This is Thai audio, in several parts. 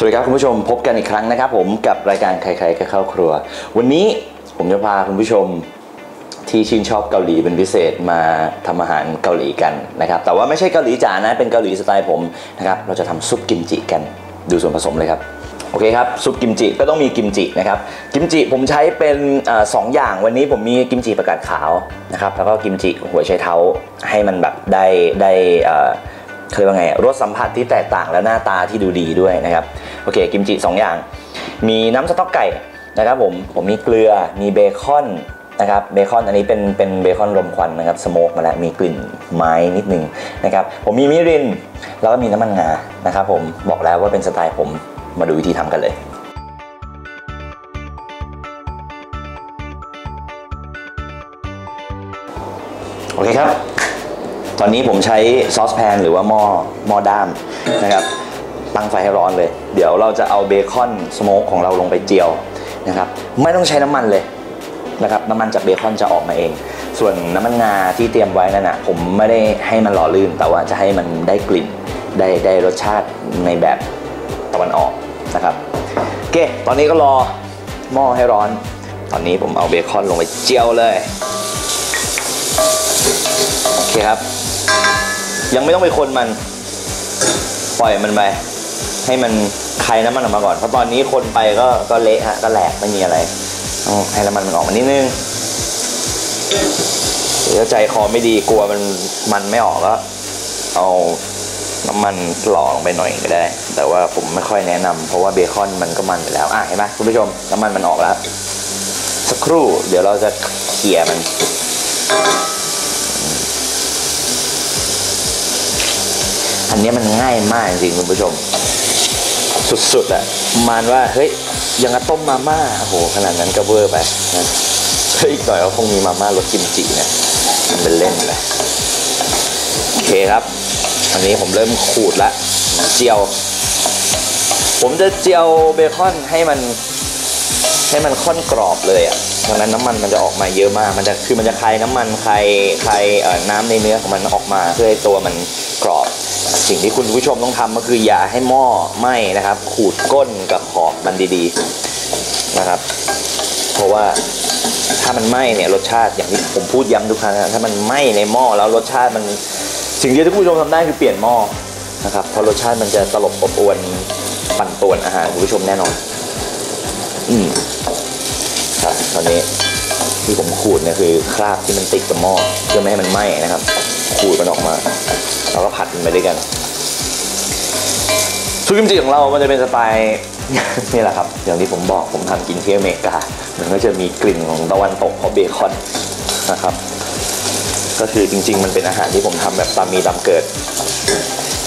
สวัสดีครับคุณผู้ชมพบกันอีกครั้งนะครับผมกับรายการใครๆก็เข้าครัว วันนี้ผมจะพาคุณผู้ชมที่ชื่นชอบเกาหลีเป็นพิเศษมาทำอาหารเกาหลีกันนะครับแต่ว่าไม่ใช่เกาหลีจ๋านะเป็นเกาหลีสไตล์ผมนะครับเราจะทำซุปกิมจิกันดูส่วนผสมเลยครับโอเคครับซุปกิมจิก็ต้องมีกิมจินะครับกิมจิผมใช้เป็นอสองอย่างวันนี้ผมมีกิมจิประกาศขาวนะครับแล้วก็กิมจิหัวไชเท้าให้มันแบบได้ได้เคือว่าไงรสสัมผัสที่แตกต่างและหน้าตาที่ดูดีด้วยนะครับ อเคกิมจิ2อย่าง มีน้ำสต๊อกไก่นะครับผมผมมีเกลือมีเบคอนนะครับเบคอนอันนี้เป็นเป็นเบคอนรมควันนะครับสโมกมาแล้วมีกลิ่นไม้นิดนึงนะครับผมมีมิรินแล้วก็มีน้ำมันงานะครับผมบอกแล้วว่าเป็นสไตล์ผมมาดูวิธีทำกันเลยโอเคครับ ตอนนี้ผมใช้ซอสแพนหรือว่าหม้อหม้อด้ามนะครับ ตั้งไฟให้ร้อนเลย เดี๋ยวเราจะเอาเบคอนสโมกของเราลงไปเจียวนะครับไม่ต้องใช้น้ำมันเลยนะครับน้ำมันจากเบคอนจะออกมาเอง ส่วนน้ำมันงาที่เตรียมไว้นั่นนะผมไม่ได้ให้มันหล่อลื่น แต่ว่าจะให้มันได้กลิ่นได้ได้รสชาติในแบบตะวันออกนะครับโอเคตอนนี้ก็รอหม้อให้ร้อน ตอนนี้ผมเอาเบคอนลงไปเจียวเลยโอเคครับ ยังไม่ต้องไปคนมัน ปล่อยมันไป ให้มันคายน้ำมันออกมาก่อน เพราะตอนนี้คนไปก็ก็เละฮะก็แหลกไม่มีอะไรต้องให้น้ำมันมันออกมานิดนึงเดี๋ยวใจคอไม่ดีกลัวมันมันไม่ออกก็เอาน้ำมันหล่อลงไปหน่อยก็ได้ แต่ว่าผมไม่ค่อยแนะนำเพราะว่าเบคอนมันก็มันไปแล้วอะเห็นไหมคุณผู้ชมน้ำมันมันออกแล้ว สักครู่เดี๋ยวเราจะเขี่ยมันอันนี้มันง่ายมากจริงคุณผู้ชม สุดๆอะประมาณว่าเฮ้ยยังกับต้มมาม่าโอ้โหขนาดนั้นก็เวอร์ไปนะเฮ้ยอีกหน่อยก็คงมีมาม่ารสกิมจิเนี่ยมันเป็นเล่นเลยโอเคครับอันนี้ผมเริ่มขูดละเจียว ผมจะเจียวเบคอนให้มัน ให้มันค่อนกรอบเลยอะดังนั้นน้ำมันมันจะออกมาเยอะมาก มันจะคือมันจะคายน้ำมันคายคายน้ำในเนื้อของมันออกมาเพื่อให้ตัวมันกรอบ สิ่งที่คุณผู้ชมต้องทำก็คืออย่าให้หม้อไหม้นะครับ ขูดก้นกับขอบมันดีๆนะครับ เพราะว่าถ้ามันไหม้เนี่ยรสชาติอย่างที่ผมพูดย้ำทุกครั้งนะถ้ามันไหม้ในหม้อแล้วรสชาติมันสิ่งเดียวที่คุณผู้ชมทำได้คือเปลี่ยนหม้อนะครับเพราะรสชาติมันจะตลบอบอวนปั่นป่วนอาหารคุณผู้ชมแน่นอน อืมครับตอนนี้ที่ผมขูดเนี่ยคือคราบที่มันติดกับหม้อเพื่อไม่ให้มันไหม้นะครับ ขูดมันออกมาเราก็ผัดมันไปด้วยกันซุปกิมจิของเรา มันจะเป็นสไตล์นี่แหละครับ อย่างที่ผมบอกผมทำกินที่อเมริกา มันก็จะมีกลิ่นของตะวันตกของเบคอนนะครับ ก็คือจริง ๆ มันเป็นอาหารที่ผมทำแบบตามมีตามเกิด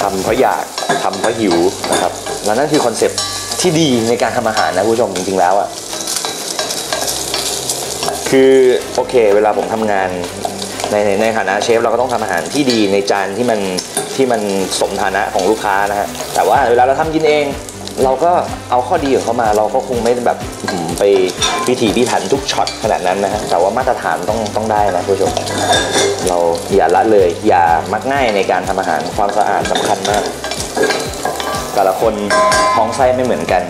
ทำเพราะอยากทำเพราะหิวนะครับ และนั่นคือคอนเซ็ปที่ดีในการทำอาหารนะคุณผู้ชมจริง ๆ แล้วอะคือโอเค เวลาผมทำงาน ในในในฐานะเชฟเราก็ต้องทำอาหารที่ดีในจานที่มันที่มันสมฐานะของลูกค้านะฮะแต่ว่าเวลาเราทำกินเอง เราก็เอาข้อดีของเขามา เราก็คงไม่แบบหืมไปพิถีพิถันทุกช็อตขนาดนั้นนะฮะแต่ว่ามาตรฐานต้องต้องได้นะคุณผู้ชมเราอย่าละเลยอย่ามักง่ายในการทำอาหารความสะอาดสำคัญมาก แต่ละคนท้องไส้ไม่เหมือนกัน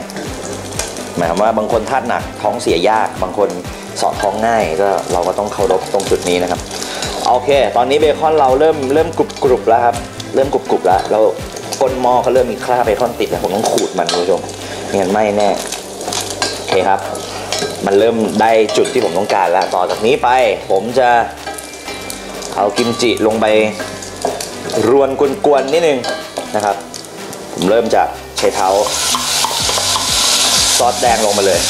หมายความว่าบางคนธาตุหนักท้องเสียยากบางคนสอดท้องง่ายก็เราก็ต้องเคารพตรงจุดนี้นะครับ โอเค ตอนนี้เบคอนเราเริ่มเริ่มกรุบกรุบแล้วครับ เริ่มกรุบกรุบแล้ว เราก้นหม้อเขาเริ่มมีคราบเบคอนติดแล้วผมต้องขูดมันคุณผู้ชมไม่งั้นไหม่แน่โอเคครับ มันเริ่มได้จุดที่ผมต้องการแล้ว ต่อจากนี้ไปผมจะเอากิมจิลงไปรวนกวนๆนิดนึงนะครับ ผมเริ่มจากใช้เท้าซอสแดงลงมาเลย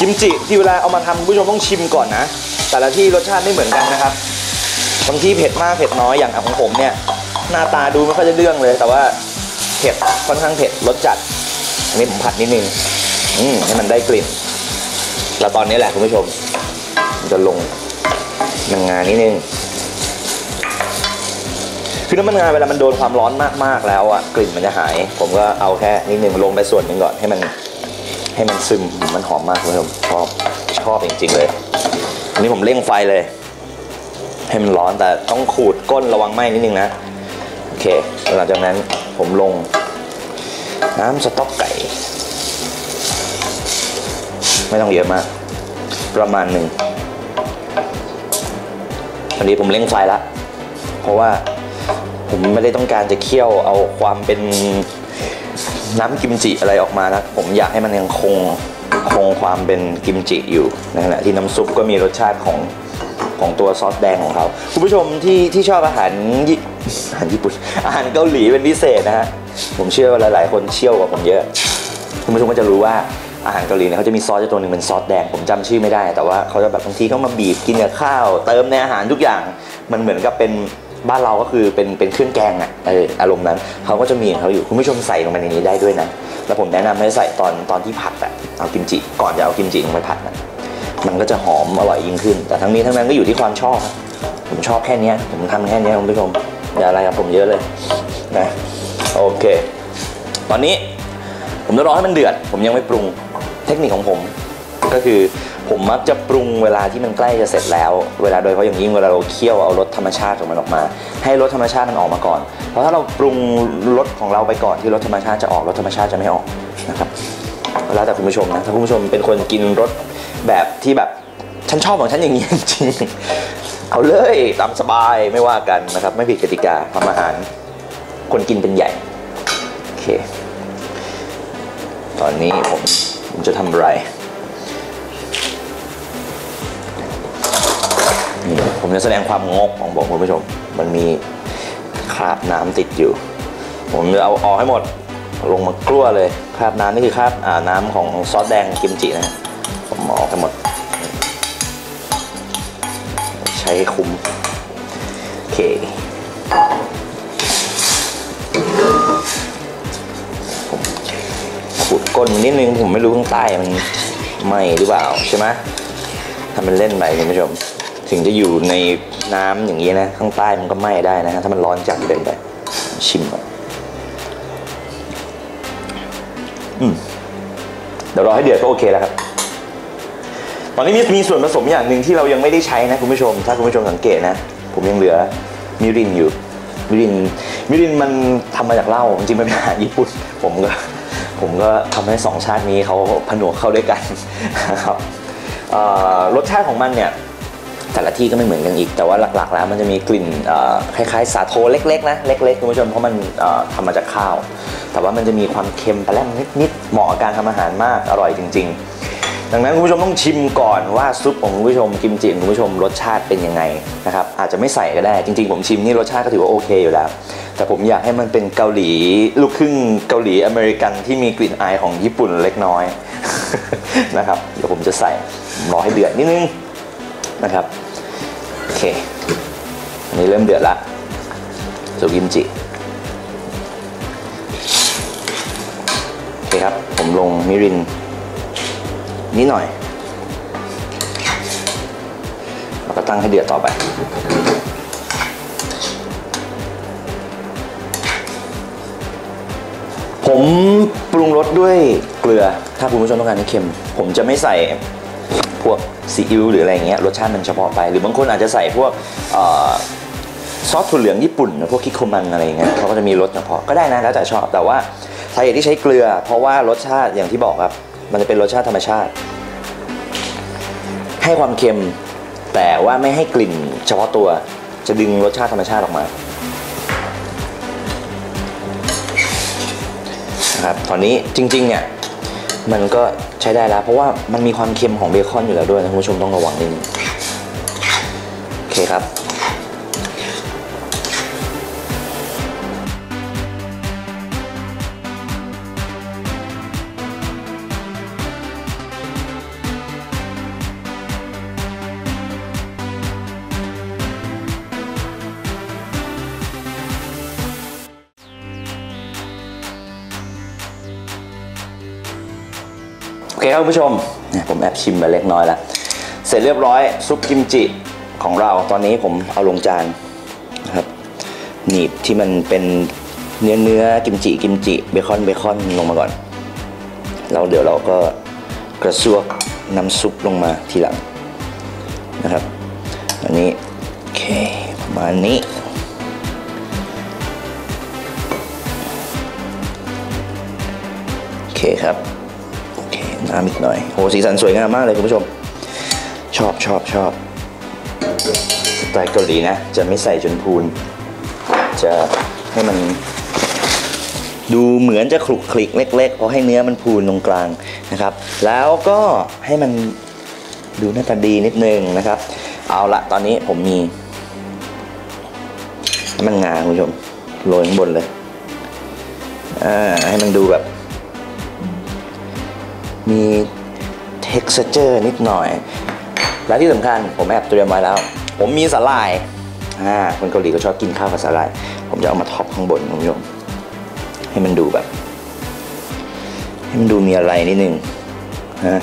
กิมจิที่เวลาเอามาทำคุณผู้ชมต้องชิมก่อนนะ แต่ละที่รสชาติไม่เหมือนกันนะครับบางที่เผ็ดมากเผ็ดน้อยอย่างของผมเนี่ย หน้าตาดูไม่ค่อยจะเรื่องเลย แต่ว่าเผ็ดค่อนข้างเผ็ดรสจัด อันนี้ผมผัดนิดนึงอืมให้มันได้กลิ่นแล้วตอนนี้แหละคุณผู้ชมจะลงมันงานนิดนึงคือน้ำมันงาเวลามันโดนความร้อนมากๆแล้วอะกลิ่นมันจะหาย ผมก็เอาแค่นิดนึงลงไปส่วนหนึ่งก่อนให้มันให้มันซึมมันหอมมากคุณผู้ชมชอบชอบจริงๆเลย อันนี้ผมเร่งไฟเลย ให้มันร้อนแต่ต้องขูดก้นระวังไหม้นิดนึงนะ โอเค หลังจากนั้นผมลง น้ำสต๊อกไก่ ไม่ต้องเยอะมาก ประมาณหนึ่งตอนนี้ผมเร่งไฟละ เพราะว่าผมไม่ได้ต้องการจะเคี่ยวเอาความเป็นน้ำกิมจิอะไรออกมานะ ผมอยากให้มันยังคง คงความเป็นกิมจิอยู่ในขณะที่น้ำซุปก็มีรสชาติของของตัวซอสแดงของเขาคุณผู้ชมที่ที่ชอบอาหารญี่อาหารญี่ปุ่นอาหารเกาหลีเป็นพิเศษนะฮะผมเชื่อว่าหลาย ๆ คนเชี่ยวกว่าผมเยอะ คุณผู้ชมก็จะรู้ว่าอาหารเกาหลีเนี่ยเขาจะมีซอสตัวหนึ่งเป็นซอสแดงผมจำชื่อไม่ได้ แต่ว่าเขาจะแบบบางทีเขามาบีบกินกับข้าว เติมในอาหารทุกอย่างมันเหมือนกับเป็น บ้านเราก็คือเป็นเป็นเครื่องแกงอะเอออารมณ์นั้นเขาก็จะมีของเขาอยู่คุณผู้ชมใส่ลงไปในนี้ได้ด้วยนะแล้วผมแนะนำให้ใส่ตอนตอนที่ผัดอะเอากิมจิก่อนจะเอากิมจิลงไปผัดนะมันก็จะหอมอร่อยยิ่งขึ้น แต่ทั้งนี้ทั้งนั้นก็อยู่ที่ความชอบ ผมชอบแค่นี้ผมทำแค่นี้คุณผู้ชมอย่าอะไรกับผมเยอะเลยนะโอเค ตอนนี้ผมจะรอให้มันเดือด ผมยังไม่ปรุงเทคนิคของผม ก็คือ ผมมักจะปรุงเวลาที่มันใกล้จะเสร็จแล้ว เวลาโดยเฉพาะอย่างยิ่งเวลาเราเคี่ยวเอารสธรรมชาติของมันออกมา ให้รสธรรมชาติมันออกมาก่อน เพราะถ้าเราปรุงรสของเราไปก่อนที่รสธรรมชาติจะออกรสธรรมชาติจะไม่ออกนะครับแล้วแต่คุณผู้ชมนะถ้าคุณผู้ชมเป็นคนกินรสแบบที่แบบฉันชอบของฉันอย่างนี้จริงเอาเลยตามสบายไม่ว่ากันนะครับ ไม่ผิดกติกาทำอาหาร คนกินเป็นใหญ่โอเค ตอนนี้ผมผมจะทำอะไร นี่ผมจะแสดงความงกของผมคุณผู้ชม มันมีคราบน้ำติดอยู่ ผมจะเอาออกให้หมด ลงมากลั้วเลยคราบน้ำนี่คือคราบอ่าน้ำของซอสแดงกิมจินะผมออกให้หมด ใช้คุ้มโอเคขุดก้นนิดนึงผมไม่รู้ข้างใต้มันไหมหรือเปล่าใช่ไหมถ้ามันเล่นไปคุณผู้ชม ถึงจะอยู่ในน้ำอย่างนี้นะ ข้างใต้มันก็ไหม้ได้นะฮะถ้ามันร้อนจัดเกินไปชิมก่อนอืมเดี๋ยวรอให้เดือดก็โอเคแล้วครับ ตอนนี้มีมีส่วนผสมอย่างหนึ่งที่เรายังไม่ได้ใช้นะคุณผู้ชม ถ้าคุณผู้ชมสังเกตนะ ผมยังเหลือมิรินอยู่ มิริน มิรินมันทำมาจากเหล้าจริงๆมันเป็นอาหารญี่ปุ่น ผมก็ ผมก็ทำให้สองชาตินี้เขาผนวกเข้าด้วยกันนะครับรสชาติของมันเนี่ย แต่ละที่ก็ไม่เหมือนกันอีก แต่ว่าหลักๆ แล้วมันจะมีกลิ่นคล้ายๆ สาโทเล็กๆนะเล็กๆคุณผู้ชมเพราะมันเอ่อทำมาจากข้าว แต่ว่ามันจะมีความเค็มปลาแรมนิดๆเหมาะกับการทำอาหารมากอร่อยจริง ๆ ดังนั้นคุณผู้ชมต้องชิมก่อนว่าซุปของคุณผู้ชมกิมจิของคุณผู้ชมรสชาติเป็นยังไงนะครับอาจจะไม่ใส่ก็ได้จริง ๆ ผมชิมนี่รสชาติก็ถือว่าโอเคอยู่แล้วแต่ผมอยากให้มันเป็นเกาหลีลูกครึ่งเกาหลีอเมริกันที่มีกลิ่นอายของญี่ปุ่นเล็กน้อยนะครับ เดี๋ยวผมจะใส่รอให้เดือดนิดนึงนะครับ โอเคอันนี้เริ่มเดือดละสุกิมจิโอเคครับ ผมลงมิรินนิดหน่อยแล้วก็ตั้งให้เดือดต่อไปผมปรุงรสด้วยเกลือ ถ้าคุณผู้ชมต้องการให้เค็ม ผมจะไม่ใส่ พวกซีอิ๊วหรืออะไรเงี้ยรสชาติมันเฉพาะไป หรือบางคนอาจจะใส่พวกอซอสถั่วเหลืองญี่ปุ่นพวกคิโคมันอะไรเงี้ยเขาก็จะมีรสเฉพาะก็ได้นะแล้วแต่ชอบแต่ว่าสาเหตุที่ใช้เกลือ เพราะว่ารสชาติอย่างที่บอกครับ มันจะเป็นรสชาติธรรมชาติ ให้ความเค็มแต่ว่าไม่ให้กลิ่นเฉพาะตัวจะดึงรสชาติธรรมชาติออกมาครับตอนนี้จริงๆเนี่ย มันก็ใช้ได้แล้ว เพราะว่ามันมีความเค็มของเบคอนอยู่แล้วด้วยนะคุณผู้ชมต้องระวังนิดนึงโอเคครับ ครับผู้ชมเนี่ยผมแอบชิมมาเล็กน้อยแล้ว เสร็จเรียบร้อยซุปกิมจิของเราตอนนี้ผมเอาลงจานนะครับหนีบที่มันเป็นเนื้อเนื้อกิมจิกิมจิเบคอนเบคอนลงมาก่อนแล้วเดี๋ยวเราก็กระซวกน้ำซุปลงมาทีหลังนะครับ อันนี้โอเคประมาณนี้โอเคครับ น้ำอีกหน่อยโหสีสันสวยงามมากเลยคุณผู้ชม ชอบชอบชอบสไตล์เกาหลีนะ จะไม่ใส่จนพูน จะให้มัน ดูเหมือนจะคลุกคลิกเล็กๆเพราะให้เนื้อมันพูนตรงกลางนะครับ แล้วก็ให้มันดูหน้าตาดีนิดนึงนะครับ เอาละตอนนี้ผมมีมันงาคุณผู้ชมโรยข้างบนเลยอ่าให้มันดูแบบ มี texture นิดหน่อย และที่สำคัญผมแอบเตรียมไว้แล้ว ผมมีสาหร่ายอ่าคนเกาหลีก็ชอบกินข้าวกับสาหร่าย ผมจะเอามาท็อปข้างบนคุณผู้ชมให้มันดูแบบ ให้มันดูมีอะไรนิดนึงนะ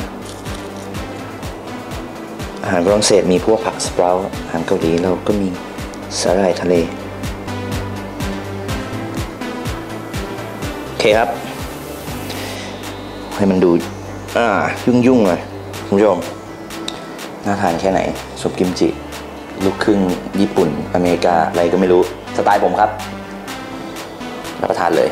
อาหารฝรั่งเศสมีพวกผักสเปราอาหารเกาหลีเราก็มีสาหร่ายทะเล โอเคครับ ให้มันดู อ่ายุ่งยุ่งๆเลยคุณผู้ชมน่าทานแค่ไหนซุปกิมจิ ลูกครึ่งญี่ปุ่นอเมริกา อะไรก็ไม่รู้ สไตล์ผมครับ รับประทานเลย